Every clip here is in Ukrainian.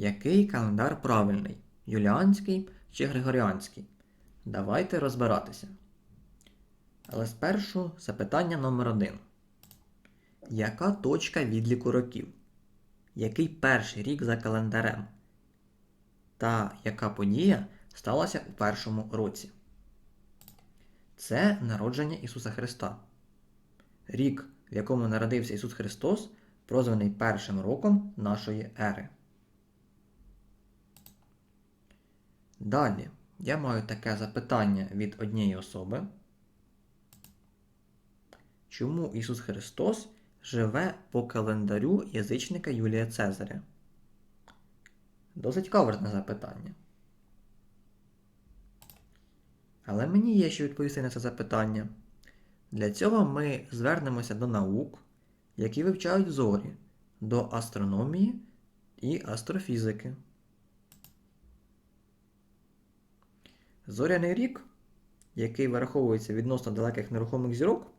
Який календар правильний? Юліанський чи Григоріанський? Давайте розбиратися. Але спершу запитання номер один. Яка точка відліку років? Який перший рік за календарем? Та яка подія сталася у першому році? Це народження Ісуса Христа. Рік, в якому народився Ісус Христос, прозваний першим роком нашої ери. Далі я маю таке запитання від однієї особи. Чому Ісус Христос живе по календарю язичника Юлія Цезаря? Досить каверне запитання. Але мені є що відповісти на це запитання. Для цього ми звернемося до наук, які вивчають зорі, до астрономії і астрофізики. Зоряний рік, який вираховується відносно далеких нерухомих зірок,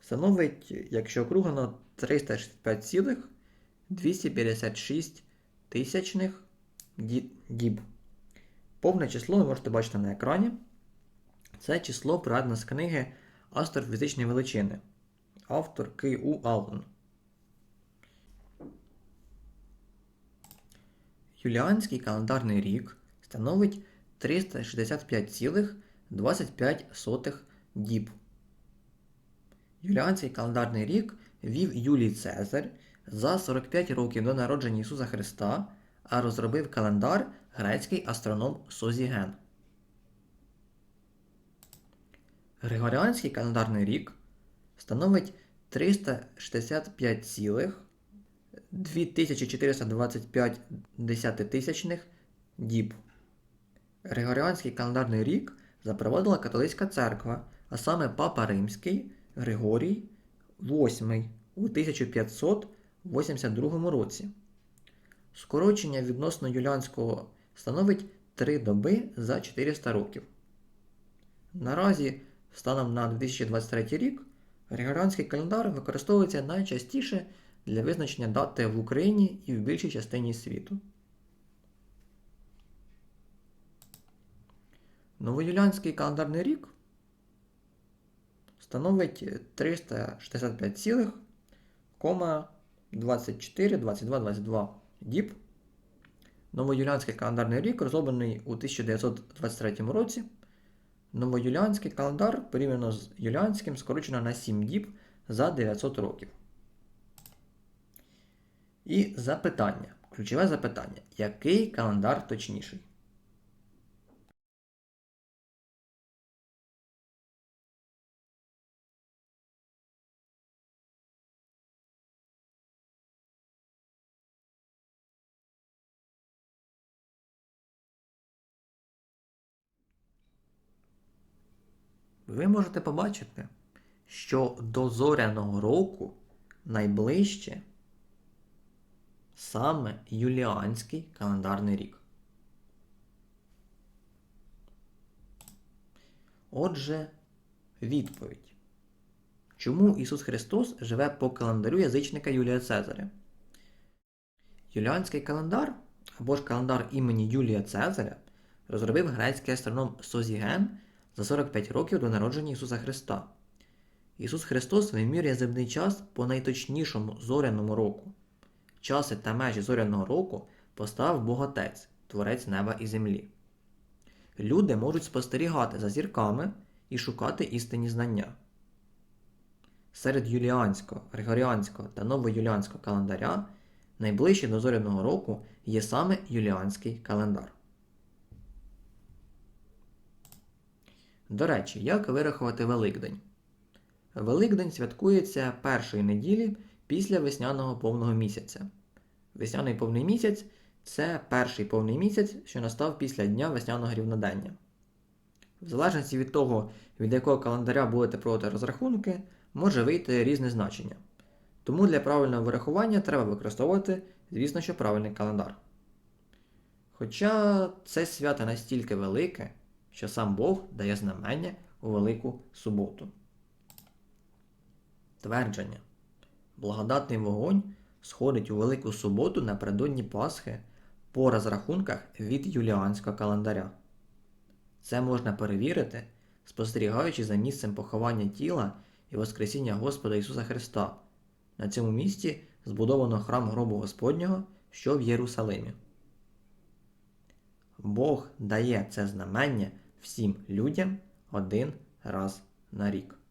становить, якщо округлено, 365,256 тисячних діб. Повне число ви можете бачити на екрані. Це число приведено з книги Астрофізичні величини. Автор К. У. Аллен. Юліанський календарний рік становить 365,25 діб. Юліанський календарний рік вів Юлій Цезар за 45 років до народження Ісуса Христа, а розробив календар грецький астроном Созіген. Григоріанський календарний рік становить 365,2425 діб. Григоріанський календарний рік запровадила католицька церква, а саме Папа Римський Григорій VIII у 1582 році. Скорочення відносно юліанського становить 3 доби за 400 років. Наразі, станом на 2023 рік, Григоріанський календар використовується найчастіше для визначення дати в Україні і в більшій частині світу. Новоюліанський календарний рік становить 365,24-22-22 діб. Новоюліанський календарний рік розроблений у 1923 році. Новоюліанський календар порівняно з юліанським скорочено на 7 діб за 900 років. І запитання. Ключове запитання. Який календар точніший? Ви можете побачити, що до зоряного року найближче саме юліанський календарний рік. Отже, відповідь. Чому Ісус Христос живе по календарю язичника Юлія Цезаря? Юліанський календар або ж календар імені Юлія Цезаря розробив грецький астроном Созіген за 45 років до народження Ісуса Христа. Ісус Христос вимірює земний час по найточнішому зоряному року. Часи та межі зоряного року поставив Бог Отець, Творець неба і землі. Люди можуть спостерігати за зірками і шукати істинні знання. Серед юліанського, григоріанського та новоюліанського календаря найближче до зоряного року є саме юліанський календар. До речі, як вирахувати Великдень? Великдень святкується першої неділі після весняного повного місяця. Весняний повний місяць це перший повний місяць, що настав після дня весняного рівнодення. В залежності від того, від якого календаря будете проводити розрахунки, може вийти різне значення. Тому для правильного вирахування треба використовувати, звісно, що правильний календар. Хоча це свято настільки велике, що сам Бог дає знамення у Велику суботу. Твердження. Благодатний вогонь сходить у Велику суботу напередодні Пасхи по розрахунках від юліанського календаря. Це можна перевірити, спостерігаючи за місцем поховання тіла і Воскресіння Господа Ісуса Христа. На цьому місці збудовано храм гробу Господнього, що в Єрусалимі. Бог дає це знамення всім людям один раз на рік.